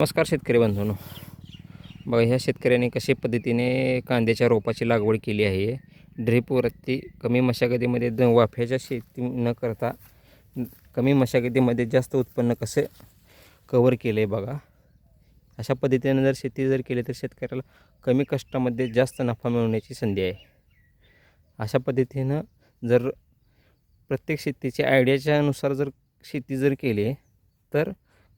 नमस्कार शेतकरी बंधून. बघा ह्या शेतकऱ्याने कशा पद्धतीने कांद्याच्या रोपाची लागवड केली आहे. ड्रीपवरती कमी मशागतीमध्ये द वाफ्याच्या शेती न करता कमी मशागतीमध्ये जास्त उत्पन्न कसं कवर केलं आहे बघा. अशा पद्धतीने जर शेती जर केली तर शेतकऱ्याला कमी कष्टामध्ये जास्त नफा मिळवण्याची संधी आहे. अशा पद्धतीनं जर प्रत्येक शेतीच्या आयडियाच्यानुसार जर शेती जर केली तर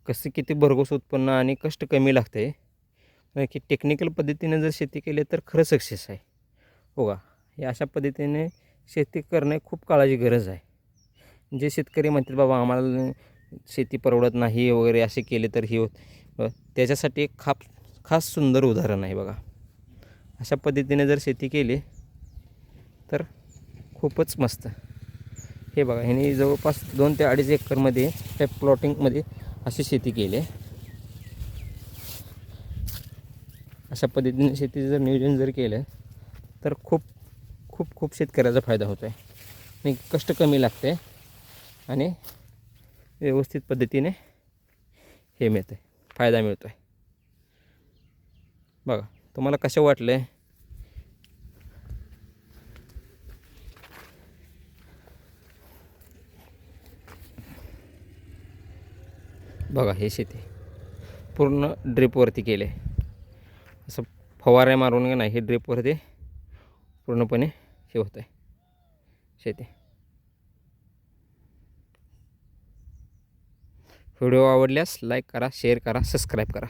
कसं किती भरघोस उत्पन्न आणि कष्ट कमी लागते म्हणजे आहे की टेक्निकल पद्धतीने जर शेती केली तर खरं सक्सेस आहे. हो का? हे अशा पद्धतीने शेती करणे खूप काळाची गरज आहे. जे शेतकरी म्हणतात बाबा आम्हाला शेती परवडत नाही वगैरे असे केले तर ही होत. त्याच्यासाठी एक खाप खास सुंदर उदाहरण आहे बघा. अशा पद्धतीने जर शेती केली तर खूपच मस्त. हे बघा ह्याने जवळपास दोन ते अडीच एकरमध्ये त्या प्लॉटिंगमध्ये अशी शेती केली आहे. अशा पद्धतीने शेतीचं जर नियोजन जर केलं तर खूप खूप खूप शेतकऱ्याचा फायदा होतो आहे आणि कष्ट कमी लागते आणि व्यवस्थित पद्धतीने हे मिळतं आहे फायदा मिळतो आहे बघा तुम्हाला कसं वाटलं आहे बघा हे शेती. पूर्ण ड्रिपवरती केले. असं फवारे मारून का नाही हे ड्रिपवरती पूर्णपणे हे होत आहे. शेती. व्हिडिओ आवडल्यास लाईक करा शेअर करा सबस्क्राईब करा.